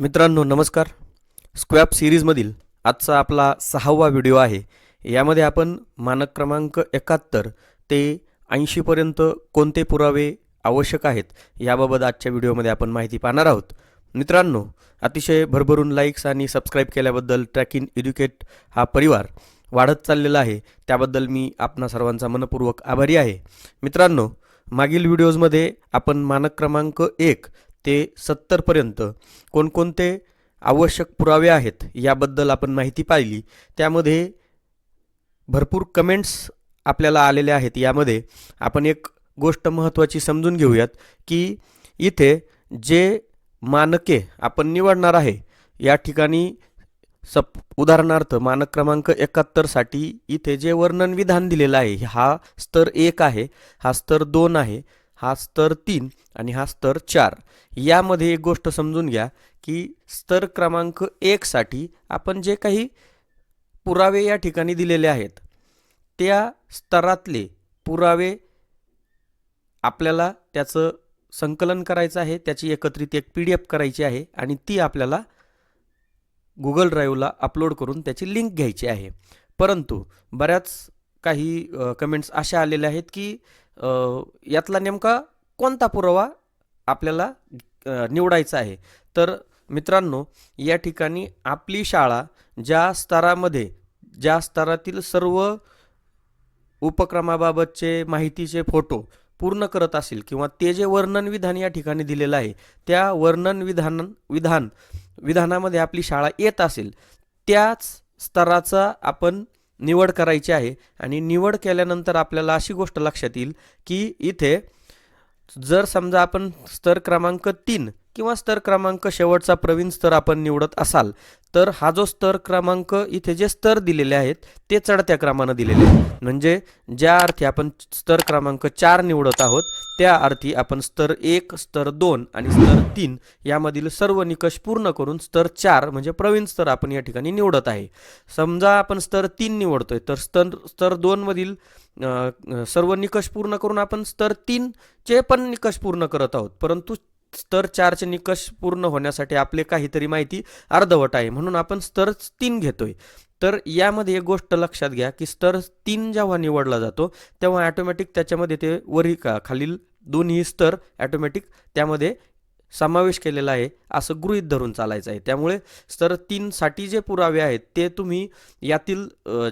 मित्रांनो नमस्कार. स्क्वॅप सिरीजमधील आजचा आपला सहावा व्हिडिओ आहे. यामध्ये आपण मानक क्रमांक एकाहत्तर ते ऐंशीपर्यंत कोणते पुरावे आवश्यक आहेत याबाबत आजच्या व्हिडिओमध्ये आपण माहिती पाहणार आहोत. मित्रांनो अतिशय भरभरून लाईक्स आणि सबस्क्राईब केल्याबद्दल ट्रॅकिंग एज्युकेट हा परिवार वाढत चाललेला आहे. त्याबद्दल मी आपणा सर्वांचा मनपूर्वक आभारी आहे. मित्रांनो मागील व्हिडिओजमध्ये आपण मानक क्रमांक एक ते सत्तरपर्यंत कोणकोणते आवश्यक पुरावे आहेत याबद्दल आपण माहिती पाहिली. त्यामध्ये भरपूर कमेंट्स आपल्याला आलेल्या आहेत. यामध्ये आपण एक गोष्ट महत्त्वाची समजून घेऊयात की इथे जे मानके आपण निवडणार आहे या ठिकाणी सप उदाहरणार्थ मानक क्रमांक एकाहत्तरसाठी इथे जे वर्णन विधान दिलेलं आहे हा स्तर एक आहे हा स्तर दोन आहे हा स्तर तीन आणि हा स्तर चार. यामध्ये एक गोष्ट समजून घ्या की स्तर क्रमांक एकसाठी आपण जे काही पुरावे या ठिकाणी दिलेले आहेत त्या स्तरातले पुरावे आपल्याला त्याचं संकलन करायचं आहे त्याची एकत्रित एक पी डी एफ करायची आहे आणि ती आपल्याला गुगल ड्राईव्हला अपलोड करून त्याची लिंक घ्यायची आहे. परंतु बऱ्याच काही कमेंट्स अशा आलेल्या आहेत की यातला नेमका कोणता पुरावा आपल्याला निवडायचा आहे? तर मित्रांनो या ठिकाणी आपली शाळा ज्या स्तरामध्ये ज्या स्तरातील सर्व उपक्रमाबाबतचे माहितीचे फोटो पूर्ण करत असेल किंवा ते जे वर्णन विधान या ठिकाणी दिलेलं आहे त्या वर्णन विधान विधान विधानामध्ये आपली शाळा येत असेल त्याच स्तराचा आपण निवड करायची आहे. आणि निवड केल्यानंतर आपल्याला अशी गोष्ट लक्षात येईल की इथे जर समजा आपण स्तर क्रमांक तीन किंवा स्तर क्रमांक शेवटचा प्रवीण स्तर आपण निवडत असाल तर हा जो स्तर क्रमांक इथे जे स्तर दिलेले आहेत ते चढत्या क्रमानं दिलेले आहेत. म्हणजे ज्या अर्थी आपण स्तर क्रमांक चार निवडत आहोत त्या अर्थी आपण स्तर एक स्तर दोन आणि स्तर तीन यामधील सर्व निकष पूर्ण करून स्तर चार म्हणजे प्रवीण स्तर आपण या ठिकाणी निवडत आहे. समजा आपण स्तर तीन निवडतोय तर स्तर स्तर दोनमधील सर्व निकष पूर्ण करून आपण स्तर तीनचे पण निकष पूर्ण करत आहोत. परंतु स्तर चारचे निकष पूर्ण होण्यासाठी आपले काहीतरी माहिती अर्धवट आहे. म्हणून आपण स्तर तीन घेतोय. तर यामध्ये एक गोष्ट लक्षात घ्या की स्तर तीन जेव्हा निवडला जातो तेव्हा ॲटोमॅटिक त्याच्यामध्ये ते वरी का खालील दोन्ही स्तर ॲटोमॅटिक त्यामध्ये समावेश केलेला आहे असं गृहीत धरून चालायचं आहे. त्यामुळे स्तर तीनसाठी जे पुरावे आहेत ते तुम्ही यातील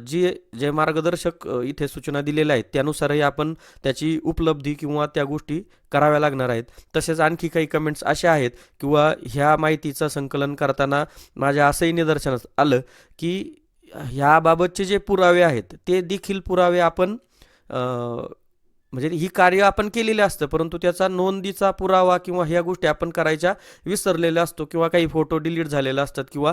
जे जे मार्गदर्शक इथे सूचना दिलेल्या आहेत त्यानुसारही आपण त्याची उपलब्धी किंवा त्या गोष्टी कराव्या लागणार आहेत. तसेच आणखी काही कमेंट्स अशा आहेत किंवा ह्या माहितीचं संकलन करताना माझ्या असंही निदर्शनास आलं की ह्याबाबतचे जे पुरावे आहेत ते देखील पुरावे आपण म्हणजे ही कार्य आपण केलेले असतं परंतु त्याचा नोंदीचा पुरावा किंवा ह्या गोष्टी आपण करायच्या विसरलेल्या असतो किंवा काही फोटो डिलीट झालेले असतात किंवा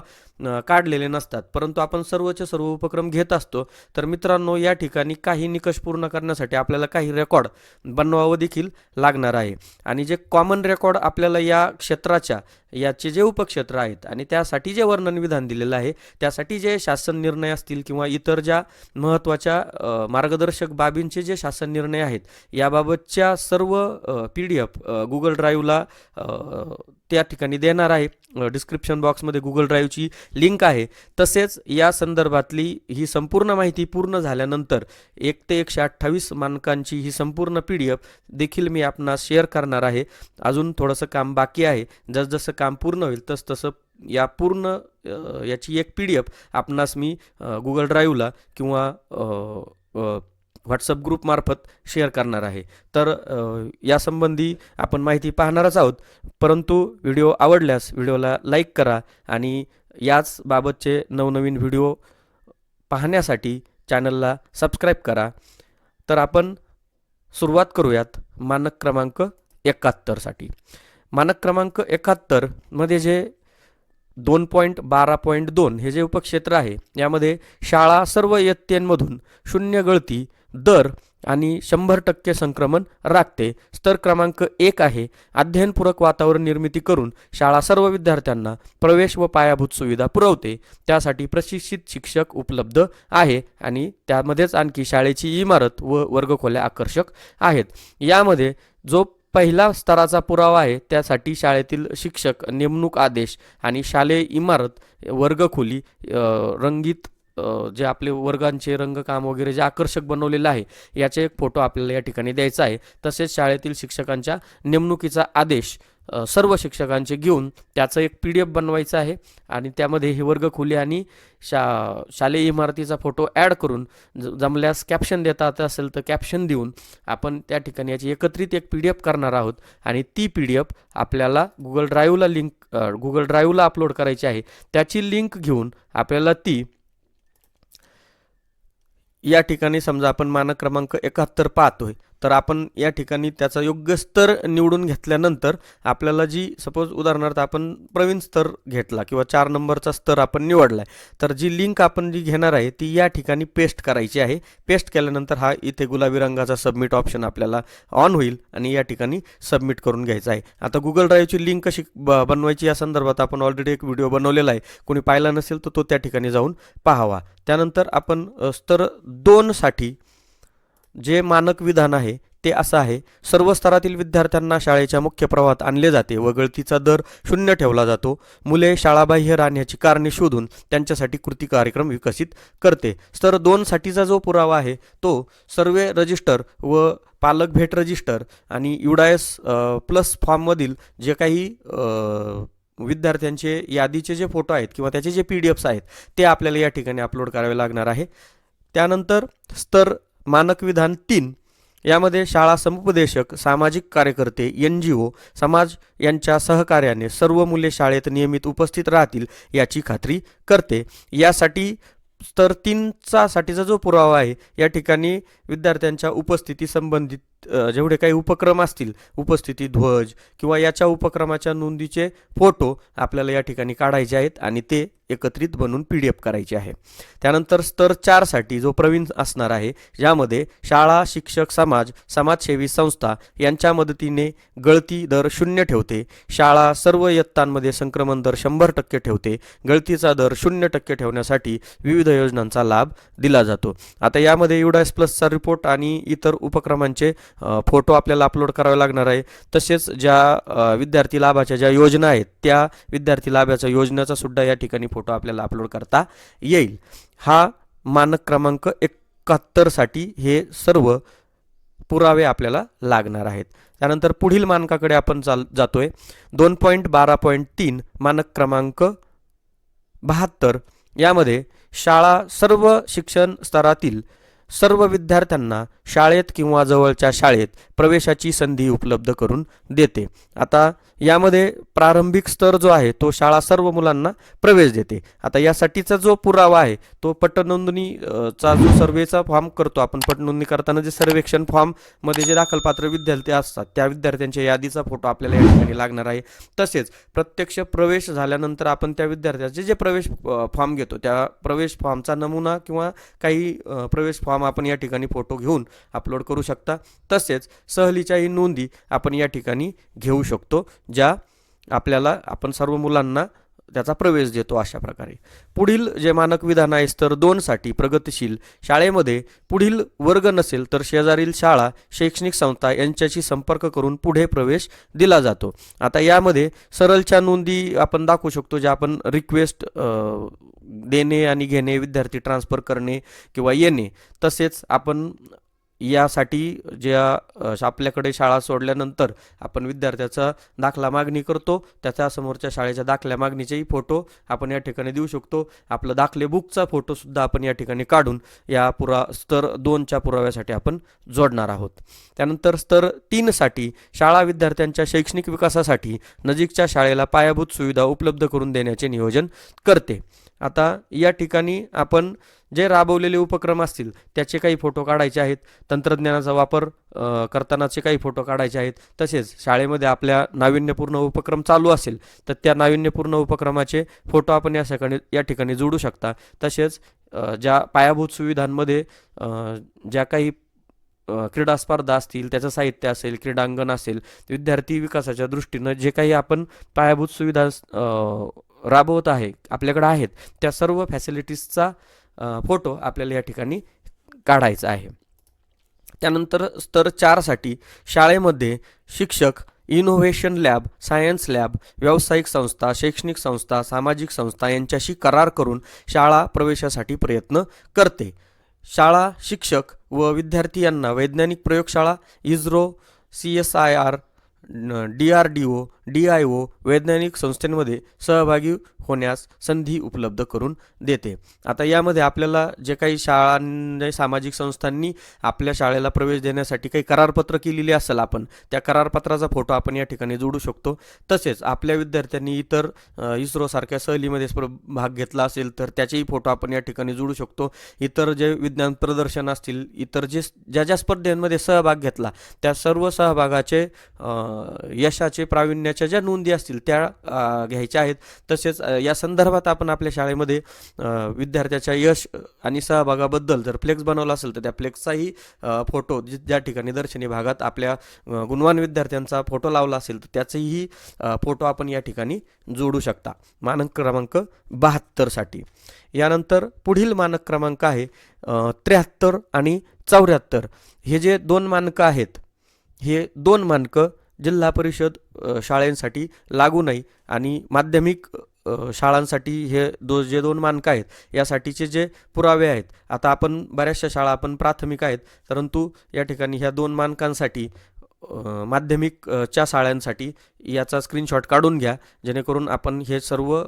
काढलेले नसतात. परंतु आपण सर्वचे सर्व उपक्रम घेत असतो. तर मित्रांनो या ठिकाणी काही निकष पूर्ण करण्यासाठी आपल्याला काही रेकॉर्ड बनवावं देखील लागणार आहे. आणि जे कॉमन रेकॉर्ड आपल्याला या क्षेत्राच्या याचे जे उपक्षेत्र आहेत आणि त्यासाठी जे वर्णन विधान दिलेलं आहे त्यासाठी जे शासन निर्णय असतील किंवा इतर ज्या महत्त्वाच्या मार्गदर्शक बाबींचे जे शासन निर्णय आहेत याबाबतच्या सर्व पी डी एफ गुगल ड्राईव्हला त्या ठिकाणी देणार आहे. डिस्क्रिप्शन बॉक्समध्ये गुगल ड्राईव्हची लिंक आहे. तसेच या संदर्भातली ही संपूर्ण माहिती पूर्ण झाल्यानंतर एक ते एकशे अठ्ठावीस मानकांची ही संपूर्ण पी डी एफ देखील मी आपणास शेअर करणार आहे. अजून थोडंसं काम बाकी आहे. जसजसं काम पूर्ण होईल तसतसं या पूर्ण याची एक पी डी एफ आपणास मी गुगल ड्राईव्हला किंवा व्हॉट्सअप ग्रुपमार्फत शेअर करणार आहे. तर यासंबंधी आपण माहिती पाहणारच आहोत. परंतु व्हिडिओ आवडल्यास व्हिडिओला लाईक करा आणि याच बाबतचे नवनवीन व्हिडिओ पाहण्यासाठी चॅनलला सबस्क्राईब करा. तर आपण सुरुवात करूयात मानक क्रमांक एकाहत्तरसाठी मानक क्रमांक एकाहत्तरमध्ये जे दोन पॉईंट बारा पॉईंट दोन हे जे उपक्षेत्र आहे यामध्ये शाळा सर्व इयत्तेंमधून शून्य गळती दर आणि शंभर टक्के संक्रमण राखते. स्तर क्रमांक एक आहे. अध्ययनपूरक वातावरण निर्मिती करून शाळा सर्व विद्यार्थ्यांना प्रवेश व पायाभूत सुविधा पुरवते. त्यासाठी प्रशिक्षित शिक्षक उपलब्ध आहे आणि त्यामध्येच आणखी शाळेची इमारत व वर्गखोल्या आकर्षक आहेत. यामध्ये जो पहिला स्तराचा पुरावा आहे त्यासाठी शाळेतील शिक्षक नेमणूक आदेश आणि शालेय इमारत वर्गखोली रंगीत जे आपले वर्गांचे रंगकाम वगैरे जे आकर्षक बनवलेलं आहे याचे एक फोटो आपल्याला या ठिकाणी द्यायचा आहे. तसेच शाळेतील शिक्षकांच्या नेमणुकीचा आदेश सर्व शिक्षकांचे घेऊन त्याचं एक पी डी एफ बनवायचं आहे आणि त्यामध्ये हे वर्ग वर्गखोली आणि शा शालेय इमारतीचा फोटो ॲड करून ज- जमल्यास कॅप्शन देता येत असेल तर कॅप्शन देऊन आपण त्या ठिकाणी याची एकत्रित एक पी डी एफ करणार आहोत आणि ती पी डी एफ आपल्याला गुगल ड्राईव्हला लिंक गुगल ड्राईव्हला अपलोड करायची आहे. त्याची लिंक घेऊन आपल्याला ती या ठिकाणी समजा आपण मानक क्रमांक एकाहत्तर पाहतोय. तर आपण या ठिकाणी त्याचा योग्य स्तर निवडून घेतल्यानंतर आपल्याला जी सपोज उदाहरणार्थ आपण प्रवीण स्तर घेतला किंवा चार नंबरचा स्तर आपण निवडलाय तर जी लिंक आपण जी घेणार आहे ती या ठिकाणी पेस्ट करायची आहे. पेस्ट केल्यानंतर हा इथे गुलाबी रंगाचा सबमिट ऑप्शन आपल्याला ऑन होईल आणि या ठिकाणी सबमिट करून घ्यायचा आहे. आता गुगल ड्राईव्हची लिंक कशी ब- बनवायची या संदर्भात आपण ऑलरेडी एक व्हिडिओ बनवलेला आहे. कोणी पाहिला नसेल तर तो त्या ठिकाणी जाऊन पाहावा. त्यानंतर आपण स्तर दोनसाठी जे मानक विधान आहे ते असं आहे सर्व स्तरातील विद्यार्थ्यांना शाळेच्या मुख्य प्रवाहात आणले जाते व गळतीचा दर शून्य ठेवला जातो. मुले शाळाबाह्य राहण्याची कारणे शोधून त्यांच्यासाठी कृती कार्यक्रम विकसित करते. स्तर दोनसाठीचा जो पुरावा आहे तो सर्वे रजिस्टर व पालक भेट रजिस्टर आणि युडायस प्लस फॉर्ममधील जे काही विद्यार्थ्यांचे यादीचे जे फोटो आहेत किंवा त्याचे जे पी डी एफ्स आहेत ते आपल्याला या ठिकाणी अपलोड करावे लागणार आहे. त्यानंतर स्तर मानक विधान तीन. यामध्ये शाळा समुपदेशक सामाजिक कार्यकर्ते एन जी ओ समाज यांच्या सहकार्याने सर्व मुले शाळेत नियमित उपस्थित राहतील याची खात्री करते. यासाठी तर तीनचा साठीचा जो पुरावा आहे या ठिकाणी विद्यार्थ्यांच्या उपस्थिती संबंधित जेवढे काही उपक्रम असतील उपस्थिती ध्वज किंवा याच्या उपक्रमाच्या नोंदीचे फोटो आपल्याला या ठिकाणी काढायचे आहेत आणि ते एकत्रित बनवून पी डी एफ करायचे आहे. त्यानंतर स्तर चारसाठी जो प्रवीण असणार आहे ज्यामध्ये शाळा शिक्षक समाज समाजसेवी संस्था यांच्या मदतीने गळती दर शून्य ठेवते शाळा सर्व इयत्तांमध्ये संक्रमण दर शंभर टक्के ठेवते गळतीचा दर शून्य टक्के ठेवण्यासाठी विविध योजनांचा लाभ दिला जातो. आता यामध्ये युडायस प्लसचा रिपोर्ट आणि इतर उपक्रमांचे फोटो आपल्याला अपलोड करावे लागणार आहे. तसेच ज्या विद्यार्थी लाभाच्या ज्या योजना आहेत त्या विद्यार्थी लाभाच्या योजनेचा सुद्धा या ठिकाणी फोटो आपल्याला अपलोड करता येईल. हा मानक क्रमांक एकाहत्तरसाठी हे सर्व पुरावे आपल्याला लागणार आहेत. त्यानंतर पुढील मानकाकडे आपण चाल जातोय. दोन पॉईंट बारा पॉईंट तीन मानक क्रमांक बहात्तर. यामध्ये शाळा सर्व शिक्षण स्तरातील सर्व विद्यार्थ्यांना शाळेत किंवा जवळच्या शाळेत प्रवेशाची संधी उपलब्ध करून देते. आता यामध्ये प्रारंभिक स्तर जो आहे तो शाळा सर्व मुलांना प्रवेश देते. आता यासाठीचा जो पुरावा आहे तो पटनोंदणी चा जो सर्वेचा फॉर्म करतो आपण पटनोंदणी करताना जे सर्वेक्षण फॉर्ममध्ये जे दाखलपात्र विद्यार्थी असतात त्या विद्यार्थ्यांच्या यादीचा फोटो आपल्याला या ठिकाणी लागणार आहे. तसेच प्रत्यक्ष प्रवेश झाल्यानंतर आपण त्या विद्यार्थ्याचे जे प्रवेश फॉर्म घेतो त्या प्रवेश फॉर्मचा नमुना किंवा काही प्रवेश फॉर्म आपण या ठिकाणी फोटो घेऊन अपलोड करू शकता. तसेच सहलीच्याही नोंदी आपण या ठिकाणी घेऊ शकतो ज्या आपल्याला आपण सर्व मुलांना त्याचा प्रवेश देतो अशा प्रकारे. पुढील जे मानक विधान आहे स्तर दोनसाठी प्रगतिशील शाळेमध्ये पुढील वर्ग नसेल तर शेजारील शाळा शैक्षणिक संस्था यांच्याशी संपर्क करून पुढे प्रवेश दिला जातो. आता यामध्ये सरलच्या नोंदी आपण दाखवू शकतो ज्या आपण रिक्वेस्ट देणे आणि घेणे विद्यार्थी ट्रान्सफर करणे किंवा येणे तसेच आपण यासाठी ज्या आपल्याकडे शाळा सोडल्यानंतर आपण विद्यार्थ्याचा दाखला मागणी करतो त्याच्या समोरच्या शाळेच्या दाखल्या मागणीचेही फोटो आपण या ठिकाणी देऊ शकतो. आपलं दाखले बुकचा फोटोसुद्धा आपण या ठिकाणी काढून या पुरा स्तर दोनच्या पुराव्यासाठी आपण जोडणार आहोत. त्यानंतर स्तर तीनसाठी शाळा विद्यार्थ्यांच्या शैक्षणिक विकासासाठी नजीकच्या शाळेला पायाभूत सुविधा उपलब्ध करून देण्याचे नियोजन करते. आता या ठिकाणी आपण जे राबवलेले उपक्रम असतील त्याचे काही फोटो काढायचे आहेत. तंत्रज्ञानाचा वापर करतानाचे काही फोटो काढायचे आहेत. तसेच शाळेमध्ये आपल्या नाविन्यपूर्ण उपक्रम चालू असेल तर त्या नाविन्यपूर्ण उपक्रमाचे फोटो आपण या ठिकाणी या ठिकाणी जोडू शकता. तसेच ज्या पायाभूत सुविधांमध्ये ज्या काही क्रीडा स्पर्धा असतील त्याचं साहित्य असेल क्रीडांगण असेल विद्यार्थी विकासाच्या दृष्टीनं जे काही आपण पायाभूत सुविधा राबवत आहे आपल्याकडे आहेत त्या सर्व फॅसिलिटीजचा फोटो आपल्याला या ठिकाणी काढायचा आहे. त्यानंतर स्तर चारसाठी शाळेमध्ये शिक्षक इनोव्हेशन लॅब सायन्स लॅब व्यावसायिक संस्था शैक्षणिक संस्था सामाजिक संस्था यांच्याशी करार करून शाळा प्रवेशासाठी प्रयत्न करते. शाळा शिक्षक व विद्यार्थी यांना वैज्ञानिक प्रयोगशाळा ISRO C S I R D R D O D I O वैज्ञानिक संस्थेमध्ये सहभागी होण्यास संधी उपलब्ध करून देते. आता यामध्ये आपल्याला जे काही शाळांनी सामाजिक संस्थांनी आपल्या शाळेला प्रवेश देण्यासाठी काही करारपत्र केलेली असेल आपण त्या करारपत्राचा फोटो आपण या ठिकाणी जोडू शकतो. तसेच आपल्या विद्यार्थ्यांनी इतर इस्रोसारख्या सहलीमध्ये भाग घेतला असेल तर त्याचेही फोटो आपण या ठिकाणी जोडू शकतो. इतर जे विज्ञान प्रदर्शन असतील इतर जे ज्या ज्या स्पर्धेंमध्ये सहभाग घेतला त्या सर्व सहभागाचे यशाचे प्रावीण्याच्या ज्या नोंदी असतील त्या घ्यायच्या आहेत. तसेच या संदर्भात आपण आपल्या शाळेमध्ये विद्यार्थ्याच्या यश आणि सहभागाबद्दल जर फ्लेक्स बनवला असेल तर त्या फ्लेक्सचाही फोटो ज्या ठिकाणी दर्शनी भागात आपल्या गुणवान विद्यार्थ्यांचा फोटो लावला असेल तर त्याचेही फोटो आपण या ठिकाणी जोडू शकता. मानक क्रमांक बहात्तरसाठी यानंतर पुढील मानक क्रमांक आहे त्र्याहत्तर आणि चौऱ्याहत्तर. हे जे दोन मानकं आहेत हे दोन मानकं जिल्हा परिषद शाळेंसाठी लागू नाही आणि माध्यमिक शाळांसाठी हे दो जे दोन मानकं आहेत यासाठीचे जे पुरावे आहेत आता आपण बऱ्याचशा शाळा आपण प्राथमिक आहेत परंतु या ठिकाणी ह्या दोन मानकांसाठी माध्यमिकच्या माध्यमिक च्या शाळांसाठी याचा स्क्रीनशॉट काढून घ्या जेणेकरून आपण हे सर्व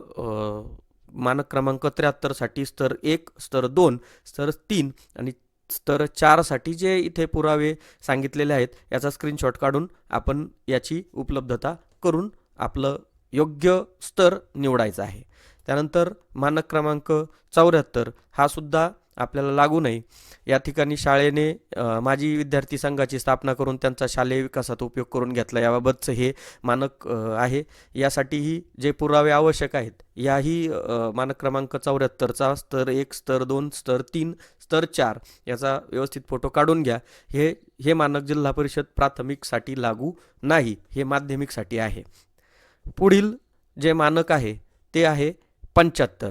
मानक क्रमांक त्र्याहत्तरसाठी स्तर एक स्तर दोन स्तर तीन आणि स्तर चारसाठी जे इथे पुरावे सांगितलेले आहेत याचा स्क्रीनशॉट काढून आपण याची उपलब्धता करून आपलं योग्य स्तर निवडायचा आहे. त्यानंतर मानक क्रमांक चौऱ्याहत्तर हा सुद्धा आपल्याला लागू नये. या ठिकाणी शाळेने माजी विद्यार्थी संघाची स्थापना करून त्यांचा शालेय विकासात उपयोग करून घेतला. याबाबतचं हे मानक आहे. यासाठीही जे पुरावे आवश्यक आहेत याही मानक क्रमांक चौऱ्याहत्तरचा स्तर एक स्तर दोन स्तर तीन स्तर चार याचा व्यवस्थित फोटो काढून घ्या. हे हे मानक जिल्हा परिषद प्राथमिकसाठी लागू नाही. हे माध्यमिकसाठी आहे. पुढील जे मानक आहे ते आहे पंच्याहत्तर.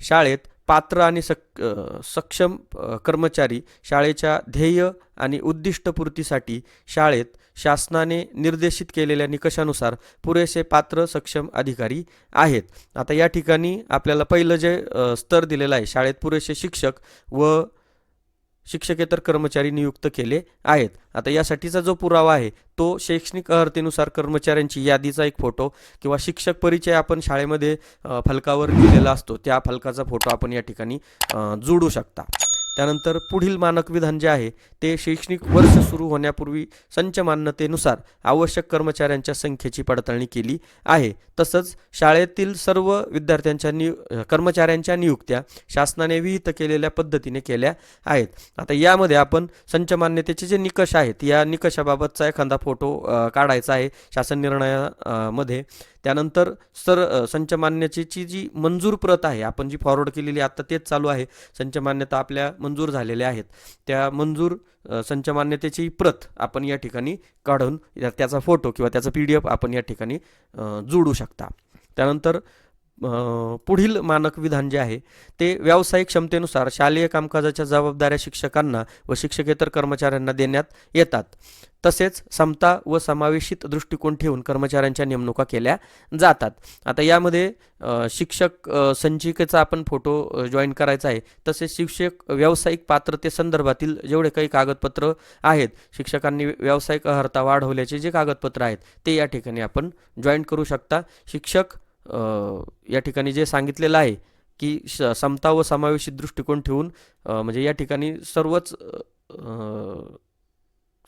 शाळेत पात्र आणि सक सक्षम कर्मचारी शाळेच्या ध्येय आणि उद्दिष्टपूर्तीसाठी शाळेत शासनाने निर्देशित केलेल्या निकषानुसार पुरेसे पात्र सक्षम अधिकारी आहेत. आता या ठिकाणी आपल्याला पहिलं जे स्तर दिलेलं आहे शाळेत पुरेसे शिक्षक व शिक्षकेतर कर्मचारी नियुक्त केले आहेत. आता यासाठीचा जो पुरावा आहे तो शैक्षणिक अर्हतेनुसार कर्मचाऱ्यांची यादीचा एक फोटो किंवा शिक्षक परिचय आपण शाळेमध्ये फलकावर दिलेला असतो. त्या फलकाचा फोटो आपण या ठिकाणी जोडू शकता. त्यानंतर पुढील मानक विधान जे आहे ते शैक्षणिक वर्ष सुरू होण्यापूर्वी संच मान्यतेनुसार आवश्यक कर्मचाऱ्यांच्या संख्येची पडताळणी केली आहे. तसंच शाळेतील सर्व विद्यार्थ्यांच्या नियु कर्मचाऱ्यांच्या नियुक्त्या शासनाने विहित केलेल्या पद्धतीने केल्या आहेत. आता यामध्ये आपण संच मान्यतेचे जे निकष आहेत या निकषाबाबतचा एखादा फोटो काढायचा आहे. शासन निर्णयामध्ये त्यानंतर सर संच मान्यतेची जी मंजूर प्रत आहे आपण जी फॉरवर्ड केलेली आत्ता तेच चालू आहे. संच मान्यता आपल्या मंजूर झालेल्या आहेत. त्या मंजूर संचमान्यतेची संच मान्यतेची प्रत आपण या ठिकाणी काढून या- त्याचा फोटो किंवा त्याचा पी डी एफ आपण या ठिकाणी जोडू शकता. त्यानंतर पुढील मानक विधान जे आहे ते व्यावसायिक क्षमतेनुसार शालेय कामकाजाच्या जबाबदाऱ्या शिक्षकांना व शिक्षकेतर कर्मचाऱ्यांना देण्यात येतात. तसेच समता व समावेशित दृष्टिकोन ठेवून कर्मचाऱ्यांच्या नेमणुका केल्या जातात. आता यामध्ये शिक्षक संचिकेचा आपण फोटो जॉईन करायचा आहे. तसेच शिक्षक व्यावसायिक पात्रते संदर्भातील जेवढे काही कागदपत्र आहेत शिक्षकांनी व्यावसायिक अर्हता वाढवल्याचे जे कागदपत्र आहेत ते या ठिकाणी आपण जॉईन करू शकता. शिक्षक या ठिकाणी जे सांगितलेलं आहे की श समता व समावेशित दृष्टिकोन ठेवून म्हणजे या ठिकाणी सर्वच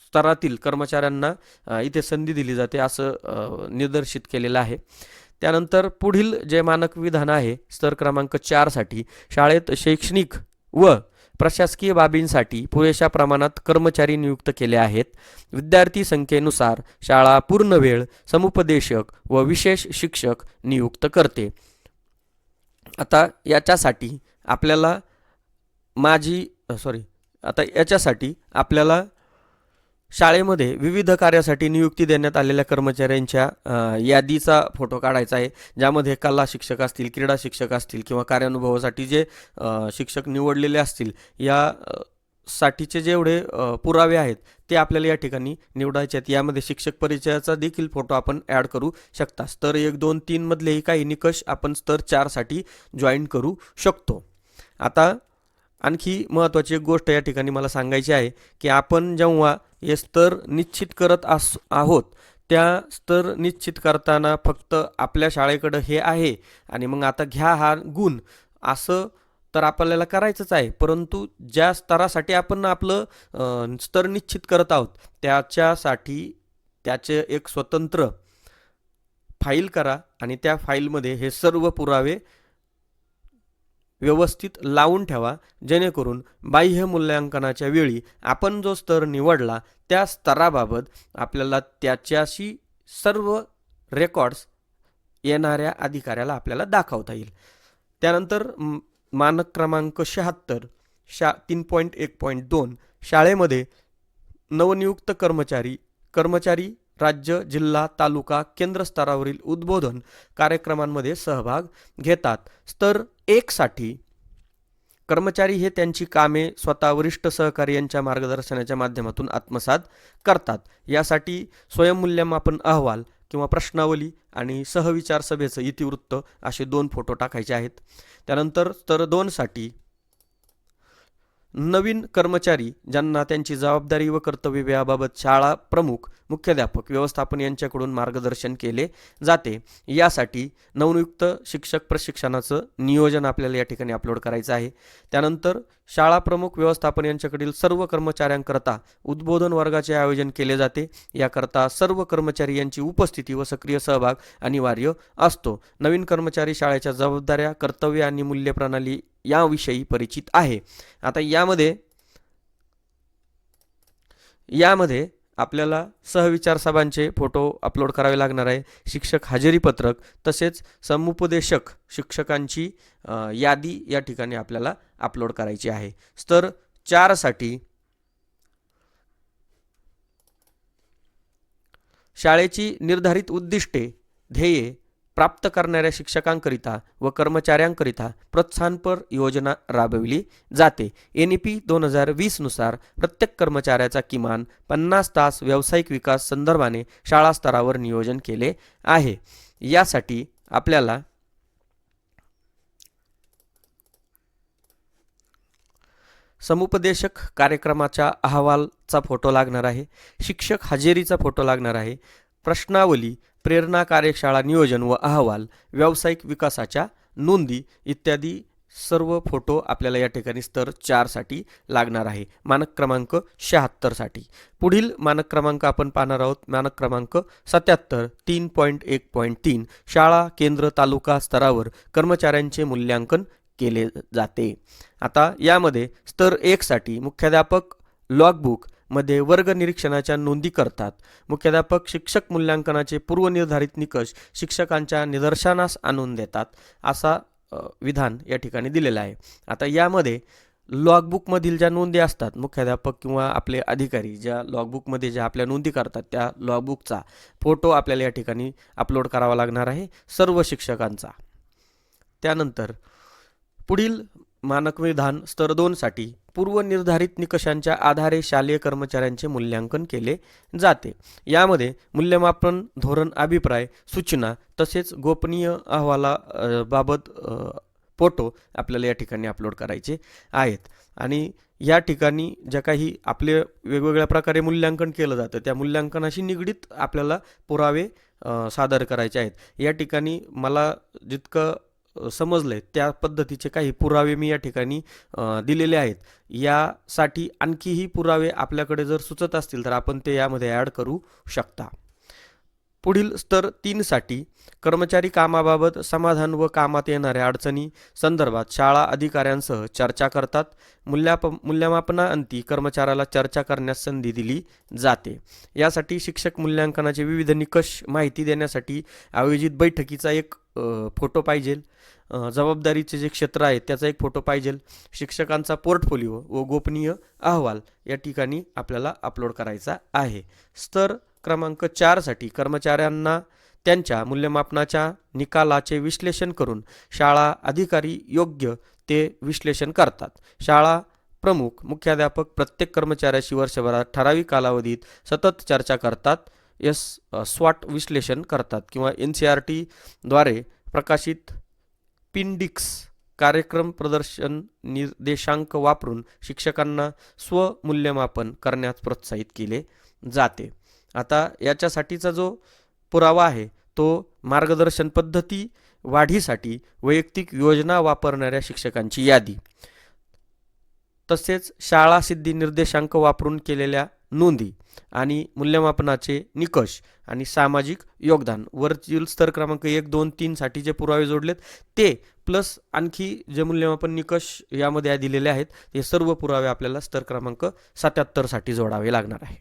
स्तरातील कर्मचाऱ्यांना इथे संधी दिली जाते असं निदर्शित केलेलं आहे. त्यानंतर पुढील जे मानक विधान आहे स्तर क्रमांक चारसाठी शाळेत शैक्षणिक व प्रशासकीय बाबींसाठी पुरेशा प्रमाणात कर्मचारी नियुक्त केले आहेत. विद्यार्थी संख्येनुसार शाळा पूर्ण वेळ समुपदेशक व विशेष शिक्षक नियुक्त करते. आता याच्यासाठी आपल्याला माझी सॉरी आता याच्यासाठी आपल्याला शाळेमध्ये विविध कार्यासाठी नियुक्ती देण्यात आलेल्या कर्मचाऱ्यांच्या यादीचा फोटो काढायचा आहे ज्यामध्ये कला शिक्षक असतील क्रीडा शिक्षक असतील किंवा कार्यानुभवासाठी जे शिक्षक निवडलेले असतील या साठीचे जेवढे पुरावे आहेत ते आपल्याला या ठिकाणी निवडायचे आहेत. यामध्ये शिक्षक परिचयाचा देखील फोटो आपण ॲड करू शकता. स्तर एक दोन तीनमधलेही काही निकष आपण स्तर चारसाठी जॉईन करू शकतो. आता आणखी महत्त्वाची एक गोष्ट या ठिकाणी मला सांगायची आहे की आपण जेव्हा हे स्तर निश्चित करत आस आहोत. त्या स्तर निश्चित करताना फक्त आपल्या शाळेकडं हे आहे आणि मग आता घ्या हा गुण. असं तर आपल्याला करायचंच आहे. परंतु ज्या स्तरासाठी आपण आपलं स्तर निश्चित करत आहोत त्याच्यासाठी त्याचे एक स्वतंत्र फाईल करा आणि त्या फाईलमध्ये हे सर्व पुरावे व्यवस्थित लावून ठेवा जेणेकरून बाह्य मूल्यांकनाच्या वेळी आपण जो स्तर निवडला त्या स्तराबाबत आपल्याला त्याच्याशी सर्व रेकॉर्ड्स येणाऱ्या अधिकाऱ्याला आपल्याला दाखवता येईल. त्यानंतर मानक क्रमांक शहात्तर शा तीन पॉईंट एक पॉईंट दोन शाळेमध्ये नवनियुक्त कर्मचारी कर्मचारी राज्य जिल्हा तालुका केंद्र स्तरावरील उद्बोधन कार्यक्रमांमध्ये सहभाग घेतात. स्तर एकसाठी कर्मचारी हे त्यांची कामे स्वतः वरिष्ठ सहकारी यांच्या मार्गदर्शनाच्या माध्यमातून आत्मसात करतात. यासाठी स्वयंमूल्यमापन अहवाल किंवा प्रश्नावली आणि सहविचार सभेचं इतिवृत्त असे दोन फोटो टाकायचे आहेत. त्यानंतर स्तर दोनसाठी नवीन कर्मचारी ज्यांना त्यांची जबाबदारी व कर्तव्य याबाबत शाळा प्रमुख मुख्याध्यापक व्यवस्थापन यांच्याकडून मार्गदर्शन केले जाते. यासाठी नवनियुक्त शिक्षक प्रशिक्षणाचं नियोजन आपल्याला या ठिकाणी अपलोड करायचं आहे. त्यानंतर शाळा प्रमुख व्यवस्थापन यांच्याकडील सर्व कर्मचाऱ्यांकरता उद्बोधन वर्गाचे आयोजन केले जाते. याकरता सर्व कर्मचारी यांची उपस्थिती व सक्रिय सहभाग अनिवार्य असतो. नवीन कर्मचारी शाळेच्या जबाबदाऱ्या कर्तव्य आणि मूल्यप्रणाली याविषयी परिचित आहे. आता यामध्ये यामध्ये आपल्याला सहविचार सभांचे फोटो अपलोड करावे लागणार आहे. शिक्षक हजेरी पत्रक तसेच समुपदेशक शिक्षकांची यादी या ठिकाणी आपल्याला अपलोड करायची आहे. स्तर चारसाठी शाळेची निर्धारित उद्दिष्टे ध्येये प्राप्त करणाऱ्या शिक्षकांकरिता व कर्मचाऱ्यांकरिता प्रोत्साहनपर योजना राबविली जाते. एन ई पी दोन हजार वीसनुसार प्रत्येक कर्मचाऱ्याचा किमान पन्नास तास व्यावसायिक विकास संदर्भाने शाळा स्तरावर नियोजन केले आहे. यासाठी आपल्याला समुपदेशक कार्यक्रमाच्या अहवालचा फोटो लागणार आहे. शिक्षक हजेरीचा फोटो लागणार आहे. प्रश्नावली प्रेरणा कार्यशाळा नियोजन व अहवाल व्यावसायिक विकासाच्या नोंदी इत्यादी सर्व फोटो आपल्याला या ठिकाणी स्तर चारसाठी लागणार आहे. मानक क्रमांक शहात्तरसाठी पुढील मानक क्रमांक आपण पाहणार आहोत. मानक क्रमांक सत्याहत्तर तीन पॉईंट एक पॉईंट तीन. शाळा केंद्र तालुका स्तरावर कर्मचाऱ्यांचे मूल्यांकन केले जाते. आता यामध्ये स्तर एकसाठी मुख्याध्यापक लॉगबुक मध्ये वर्ग निरीक्षणाच्या नोंदी करतात. मुख्याध्यापक शिक्षक मूल्यांकनाचे पूर्वनिर्धारित निकष शिक्षकांच्या निदर्शनास आणून देतात असा विधान या ठिकाणी दिलेलं आहे. आता यामध्ये लॉगबुकमधील ज्या नोंदी असतात मुख्याध्यापक किंवा आपले अधिकारी ज्या लॉगबुकमध्ये ज्या आपल्या नोंदी करतात त्या लॉगबुकचा फोटो आपल्याला या ठिकाणी अपलोड करावा लागणार आहे सर्व शिक्षकांचा. त्यानंतर पुढील मानक विधान स्तर दोनसाठी पूर्वनिर्धारित निकषांच्या आधारे शालेय कर्मचाऱ्यांचे मूल्यांकन केले जाते. यामध्ये मूल्यमापन धोरण अभिप्राय सूचना तसेच गोपनीय अहवाला बाबत फोटो आपल्याला या ठिकाणी अपलोड करायचे आहेत. आणि या ठिकाणी ज्या काही आपले वेगवेगळ्या प्रकारे मूल्यांकन केलं जातं त्या मूल्यांकनाशी निगडीत आपल्याला पुरावे सादर करायचे आहेत. या ठिकाणी मला जितकं समजलं आहे त्या पद्धतीचे काही पुरावे मी या ठिकाणी दिलेले आहेत. यासाठी आणखीही पुरावे आपल्याकडे जर सुचत असतील तर आपण ते यामध्ये ॲड करू शकता. पुढील स्तर तीनसाठी कर्मचारी कामाबाबत समाधान व कामात येणाऱ्या अडचणी संदर्भात शाळा अधिकाऱ्यांसह चर्चा करतात. मूल्याप मूल्यमापनाअंती कर्मचाऱ्याला चर्चा करण्यास संधी दिली जाते. यासाठी शिक्षक मूल्यांकनाचे विविध निकष माहिती देण्यासाठी आयोजित बैठकीचा एक फोटो पाहिजे. जबाबदारीचे जे क्षेत्र आहे त्याचा एक फोटो पाहिजे. शिक्षकांचा पोर्टफोलिओ व गोपनीय अहवाल या ठिकाणी आपल्याला अपलोड करायचा आहे. स्तर क्रमांक चारसाठी कर्मचाऱ्यांना त्यांच्या मूल्यमापनाच्या निकालाचे विश्लेषण करून शाळा अधिकारी योग्य ते विश्लेषण करतात. शाळा प्रमुख मुख्याध्यापक प्रत्येक कर्मचाऱ्याशी वर्षभरात ठराविक कालावधीत सतत चर्चा करतात एस स्वाट विश्लेषण करतात किंवा एन सी आर टीद्वारे प्रकाशित पिंडिक्स कार्यक्रम प्रदर्शन निर्देशांक वापरून शिक्षकांना स्वमूल्यमापन करण्यास प्रोत्साहित केले जाते. आता याच्यासाठीचा जो पुरावा आहे तो मार्गदर्शन पद्धती वाढीसाठी वैयक्तिक योजना वापरणाऱ्या शिक्षकांची यादी. तसेच शाळा सिद्धी निर्देशांक वापरून केलेल्या नोंदी आणि मूल्यमापनाचे निकष आणि सामाजिक योगदान. वरतील स्तर क्रमांक एक दोन तीनसाठी जे पुरावे जोडलेत ते प्लस आणखी जे मूल्यमापन निकष यामध्ये दिलेले आहेत ते सर्व पुरावे आपल्याला स्तर क्रमांक सत्याहत्तरसाठी जोडावे लागणार आहे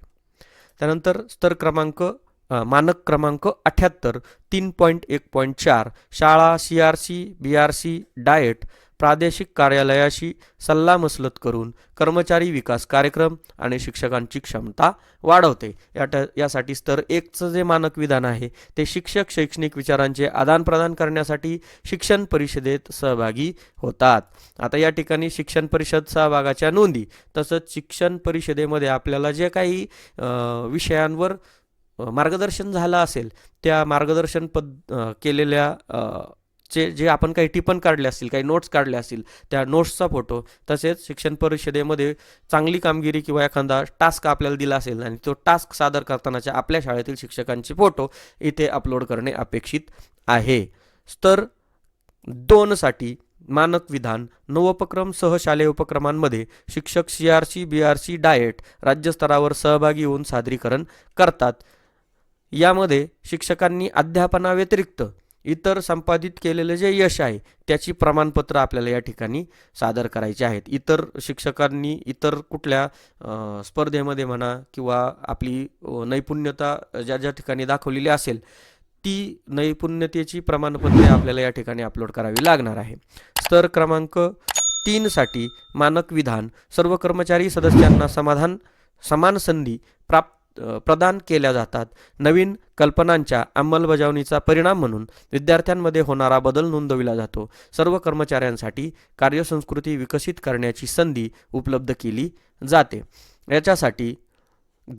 त्यानंतर स्तर क्रमांक मानक क्रमांक अठ्याहत्तर तीन पॉईंट एक पॉईंट चार शाळा C R C B R C DIET प्रादेशिक कार्यालयाशी सल्लामसलत करून कर्मचारी विकास कार्यक्रम आणि शिक्षकांची क्षमता वाढवते. या यासाठी स्तर एकचं जे मानक विधान आहे ते शिक्षक शैक्षणिक विचारांचे आदानप्रदान करण्यासाठी शिक्षण परिषदेत सहभागी होतात. आता या ठिकाणी शिक्षण परिषद सहभागाच्या नोंदी तसंच शिक्षण परिषदेमध्ये आपल्याला जे काही विषयांवर मार्गदर्शन झालं असेल त्या मार्गदर्शन पद केलेल्या चे जे आपण काही टिपण काढले असतील काही नोट्स काढले असतील त्या नोट्सचा फोटो तसेच शिक्षण परिषदेमध्ये चांगली कामगिरी किंवा एखादा टास्क आपल्याला दिला असेल आणि तो टास्क सादर करतानाच्या आपल्या शाळेतील शिक्षकांचे फोटो इथे अपलोड करणे अपेक्षित आहे. स्तर दोनसाठी मानक विधान नवोपक्रम सह शालेय उपक्रमांमध्ये शिक्षक C R C B R C DIET राज्यस्तरावर सहभागी होऊन सादरीकरण करतात. यामध्ये शिक्षकांनी अध्यापनाव्यतिरिक्त इतर संपादित केलेले जे यश आहे त्याची प्रमाणपत्र आपल्याला या ठिकाणी सादर करायची आहेत. इतर शिक्षकांनी इतर कुठल्या स्पर्धेमध्ये म्हणा किंवा आपली नैपुण्यता ज्या ज्या ठिकाणी दाखवलेली असेल ती नैपुण्यतेची प्रमाणपत्रे आपल्याला या ठिकाणी अपलोड करावी लागणार आहे. स्तर क्रमांक तीनसाठी मानक विधान सर्व कर्मचारी सदस्यांना समाधान समान संधी प्राप्त प्रदान केल्या जातात. नवीन कल्पनांच्या अंमलबजावणीचा परिणाम म्हणून विद्यार्थ्यांमध्ये होणारा बदल नोंदविला जातो. सर्व कर्मचाऱ्यांसाठी कार्यसंस्कृती विकसित करण्याची संधी उपलब्ध केली जाते. याच्यासाठी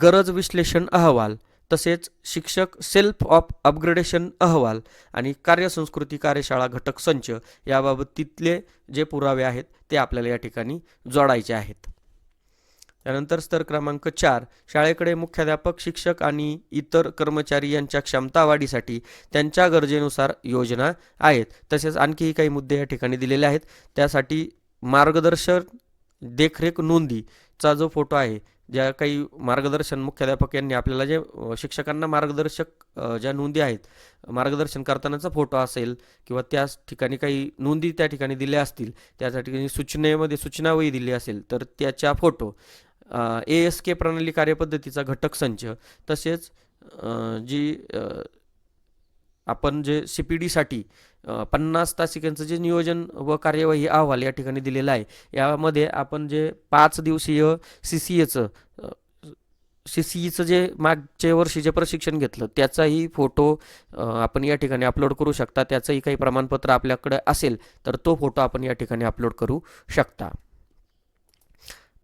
गरज विश्लेषण अहवाल तसेच शिक्षक सेल्फ ऑफ अपग्रेडेशन अहवाल आणि कार्यसंस्कृती कार्यशाळा घटक संच याबाबत तिथले जे पुरावे आहेत ते आपल्याला या ठिकाणी जोडायचे आहेत. त्यानंतर स्तर क्रमांक चार शाळेकडे मुख्याध्यापक शिक्षक आणि इतर कर्मचारी यांच्या क्षमता वाढीसाठी त्यांच्या गरजेनुसार योजना आहेत. तसेच आणखीही काही मुद्दे या ठिकाणी दिलेले आहेत. त्यासाठी मार्गदर्शन देखरेख नोंदीचा जो फोटो आहे ज्या काही मार्गदर्शन मुख्याध्यापक यांनी आपल्याला जे शिक्षकांना मार्गदर्शक ज्या नोंदी आहेत मार्गदर्शन करतानाचा फोटो असेल किंवा त्याच ठिकाणी काही नोंदी त्या ठिकाणी दिल्या असतील त्या ठिकाणी सूचनेमध्ये सूचनावही दिली असेल तर त्याच्या फोटो ए एस के प्रणाली कार्यपद्धतीचा घटक संच तसेच जी आपण जे सी पी डीसाठी पन्नास तासिकांचं जे नियोजन व कार्यवाही अहवाल या ठिकाणी दिलेला आहे. यामध्ये आपण जे पाच दिवसीय सी सी एचं सी सी ईचं जे मागच्या वर्षी जे प्रशिक्षण घेतलं त्याचाही फोटो आपण या ठिकाणी अपलोड करू शकता. त्याचंही काही प्रमाणपत्र आपल्याकडे असेल तर तो फोटो आपण या ठिकाणी अपलोड करू शकता.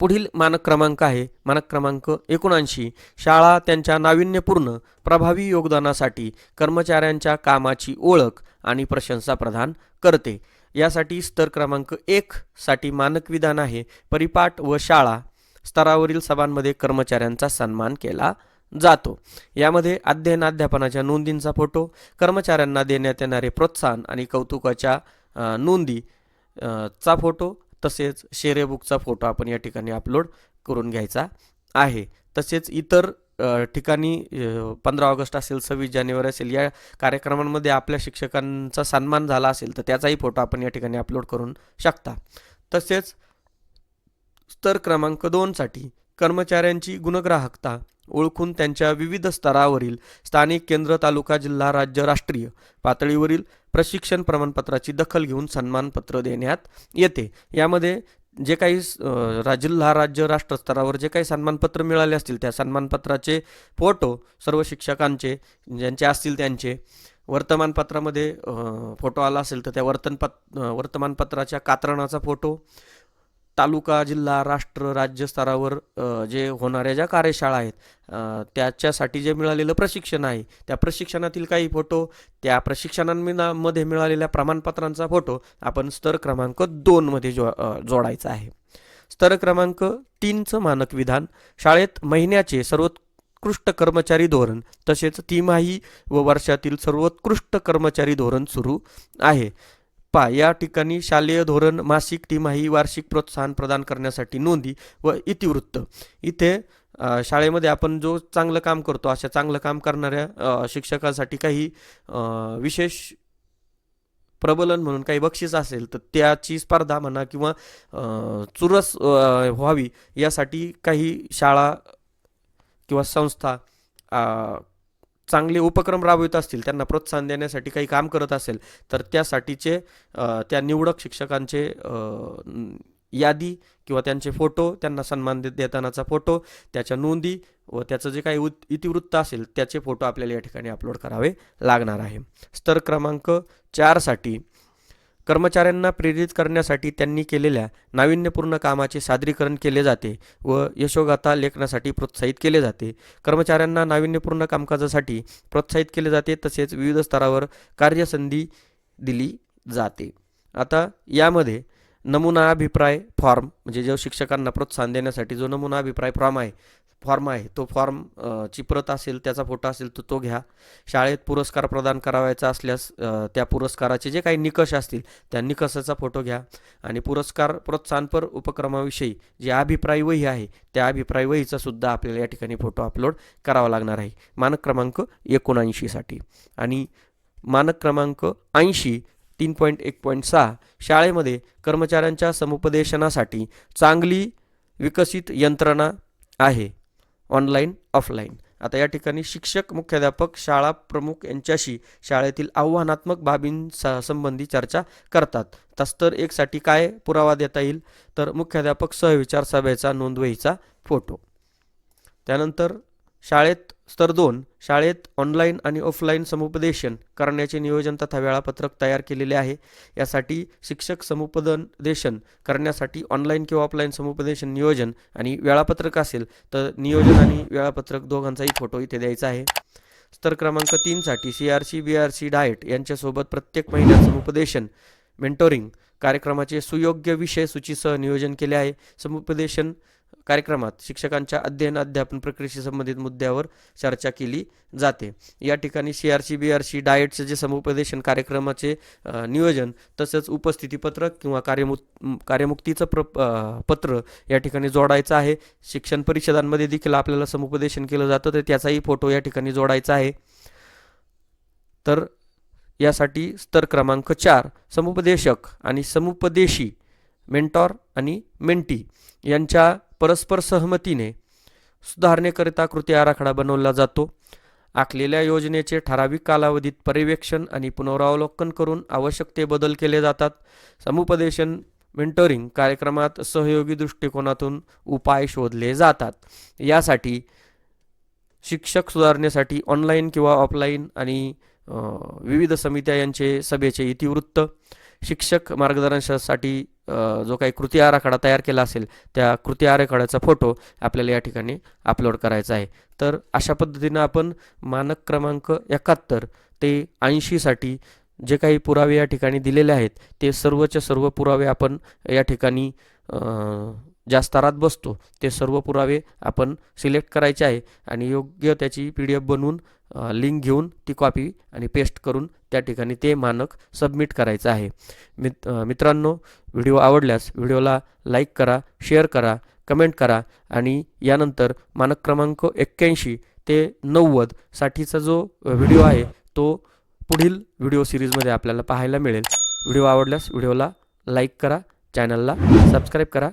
पुढील मानक क्रमांक आहे. मानक क्रमांक एकोणऐंशी. शाळा त्यांच्या नाविन्यपूर्ण प्रभावी योगदानासाठी कर्मचाऱ्यांच्या कामाची ओळख आणि प्रशंसा प्रदान करते. यासाठी स्तर क्रमांक एक साठी मानक विधान आहे. परिपाठ व शाळा स्तरावरील सभांमध्ये कर्मचाऱ्यांचा सन्मान केला जातो. यामध्ये अध्ययन अध्यापनाच्या नोंदींचा फोटो कर्मचाऱ्यांना देण्यात येणारे प्रोत्साहन आणि कौतुकाच्या नोंदी चा फोटो तसेच शेरेबुकचा e फोटो आपण या ठिकाणी अपलोड करून घ्यायचा आहे. तसेच इतर ठिकाणी पंधरा ऑगस्ट असेल सव्वीस जानेवारी असेल या कार्यक्रमांमध्ये आपल्या शिक्षकांचा सन्मान झाला असेल तर त्याचाही फोटो आपण या ठिकाणी अपलोड करून शकता. तसेच स्तर क्रमांक दोनसाठी कर्मचाऱ्यांची गुणग्राहकता ओळखून त्यांच्या विविध स्तरावरील स्थानिक केंद्र तालुका जिल्हा राज्य राष्ट्रीय पातळीवरील प्रशिक्षण प्रमाणपत्राची दखल घेऊन सन्मानपत्र देण्यात येते. यामध्ये जे काही जिल्हा राज्य राष्ट्र स्तरावर जे काही सन्मानपत्र मिळाले असतील त्या सन्मानपत्राचे फोटो सर्व शिक्षकांचे ज्यांचे असतील त्यांचे वर्तमानपत्रामध्ये फोटो आला असेल तर त्या वर्तनपत वर्तमानपत्राच्या कात्रणाचा फोटो तालुका जिल्हा राष्ट्र राज्य स्तरावर जे होणाऱ्या ज्या कार्यशाळा आहेत त्याच्यासाठी जे मिळालेलं प्रशिक्षण आहे त्या प्रशिक्षणातील काही फोटो त्या प्रशिक्षणांमध्ये मिळालेल्या प्रमाणपत्रांचा फोटो आपण स्तर क्रमांक दोनमध्ये जो जोडायचा आहे. स्तर क्रमांक तीनचं मानक विधान शाळेत महिन्याचे सर्वोत्कृष्ट कर्मचारी धोरण तसेच तिमाही व वर्षातील सर्वोत्कृष्ट कर्मचारी धोरण सुरू आहे. पा या ठिकाणी शालेय धोरण मासिक तिमाही वार्षिक प्रोत्साहन प्रदान करण्यासाठी नोंदी व इतिवृत्त. इथे शाळेमध्ये आपण जो चांगलं काम करतो अशा चांगलं काम करणाऱ्या शिक्षकासाठी काही विशेष प्रबलन म्हणून काही बक्षीस असेल तर त्याची स्पर्धा म्हणा किंवा चुरस व्हावी यासाठी काही शाळा किंवा संस्था चांगले उपक्रम राबवित असतील त्यांना प्रोत्साहन देण्यासाठी काही काम करत असेल तर त्यासाठीचे त्या निवडक शिक्षकांचे यादी किंवा त्यांचे फोटो त्यांना सन्मान दे देतानाचा फोटो त्याच्या नोंदी व त्याचं जे काही उत इतिवृत्त असेल त्याचे फोटो आपल्याला या ठिकाणी अपलोड करावे लागणार आहे. स्तर क्रमांक चारसाठी कर्मचाऱ्यांना प्रेरित करण्यासाठी त्यांनी केलेल्या नाविन्यपूर्ण कामाचे सादरीकरण केले जाते व यशोगाथा लेखनासाठी प्रोत्साहित केले जाते. कर्मचाऱ्यांना नाविन्यपूर्ण कामकाजासाठी प्रोत्साहित केले जाते तसेच विविध स्तरावर कार्यसंधी दिली जाते. आता यामध्ये नमुना अभिप्राय फॉर्म म्हणजे जो शिक्षकांना प्रोत्साहन देण्यासाठी जो नमुना अभिप्राय फॉर्म आहे फॉर्म आहे. तो फॉर्म ची प्रत असेल त्याचा फोटो असेल तर तो घ्या. शाळेत पुरस्कार प्रदान करावायचा असल्यास त्या पुरस्काराचे जे काही निकष असतील त्या निकषाचा फोटो घ्या. आणि पुरस्कार प्रोत्साहनपर उपक्रमाविषयी जे अभिप्राय वही आहे त्या अभिप्राय वहीचा सुद्धा आपल्याला या ठिकाणी फोटो अपलोड करावा लागणार आहे. मानक क्रमांक एकोणऐंशीसाठी आणि मानक क्रमांक ऐंशी तीन पॉईंट एक पॉईंट सहा शाळेमध्ये कर्मचाऱ्यांच्या समुपदेशनासाठी चांगली विकसित यंत्रणा आहे. Online offline. आता या ठिकाणी शिक्षक मुख्याध्यापक शाळा प्रमुख यांच्याशी शाळेतील आव्हानात्मक बाबींसा संबंधी चर्चा करतात. तस्तर स्तर एकसाठी काय पुरावा देता येईल? तर मुख्याध्यापक सहविचार सभेचा नोंदवहीचा फोटो. त्यानंतर शाळेत स्तर दोन शाळेत ऑनलाईन आणि ऑफलाईन समुपदेशन करण्याचे नियोजन तथा वेळापत्रक तयार केलेले आहे. यासाठी शिक्षक समुपदेशन करण्यासाठी ऑनलाईन किंवा ऑफलाईन समुपदेशन नियोजन आणि वेळापत्रक असेल तर नियोजन आणि वेळापत्रक दोघांचाही फोटो इथे द्यायचा आहे. स्तर क्रमांक तीनसाठी C R C B R C DIET यांच्यासोबत प्रत्येक महिन्यात समुपदेशन मेंटोरिंग कार्यक्रमाचे सुयोग्य विषय सूचीसह नियोजन केले आहे. समुपदेशन कार्यक्रमात शिक्षकांच्या अध्ययन अध्यापन प्रक्रियेशी संबंधित मुद्द्यावर चर्चा केली जाते. या ठिकाणी C R C B R C डाएटचे जे समुपदेशन कार्यक्रमाचे नियोजन तसंच उपस्थितीपत्रक किंवा कार्यमु कार्यमुक्तीचं प्र पत्र या ठिकाणी जोडायचं आहे. शिक्षण परिषदांमध्ये देखील आपल्याला समुपदेशन केलं जातं तर त्याचाही फोटो या ठिकाणी जोडायचा आहे. तर यासाठी स्तर क्रमांक चार समुपदेशक आणि समुपदेशी मेंटॉर आणि मेंटी यांच्या परस्पर सहमतीने सुधारणेकरिता कृती आराखडा बनवला जातो. आखलेल्या योजनेचे ठराविक कालावधीत पर्यवेक्षण आणि पुनरावलोकन करून आवश्यक ते बदल केले जातात. समुपदेशन मेंटोरिंग कार्यक्रमात सहयोगी दृष्टिकोनातून उपाय शोधले जातात. यासाठी शिक्षक सुधारण्यासाठी ऑनलाईन किंवा ऑफलाईन आणि विविध समित्या यांचे सभेचे इतिवृत्त शिक्षक मार्गदर्शनासाठी जो काही कृती आराखडा तयार केला असेल त्या कृती आराखड्याचा फोटो आपल्याला या ठिकाणी अपलोड करायचा आहे. तर अशा पद्धतीनं आपण मानक क्रमांक एकाहत्तर ते ऐंशीसाठी जे काही पुरावे या ठिकाणी दिलेले आहेत ते सर्वच्या सर्व पुरावे आपण या ठिकाणी ज्या स्तरात बसतो ते सर्व पुरावे आपण सिलेक्ट करायचे आहे आणि योग्य त्याची पी डी एफ बनवून लिंक घेऊन ती कॉपी आणि पेस्ट करून त्या ठिकाणी ते मानक सबमिट करायचं आहे. मित मित्रांनो व्हिडिओ आवडल्यास व्हिडिओला लाईक करा शेअर करा कमेंट करा आणि यानंतर मानक क्रमांक एक्क्याऐंशी ते नव्वद साठीचा जो व्हिडिओ आहे तो पुढील व्हिडिओ सिरीजमध्ये आपल्याला पाहायला मिळेल. व्हिडिओ आवडल्यास व्हिडिओला लाईक करा चॅनलला सबस्क्राईब करा.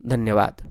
धन्यवाद.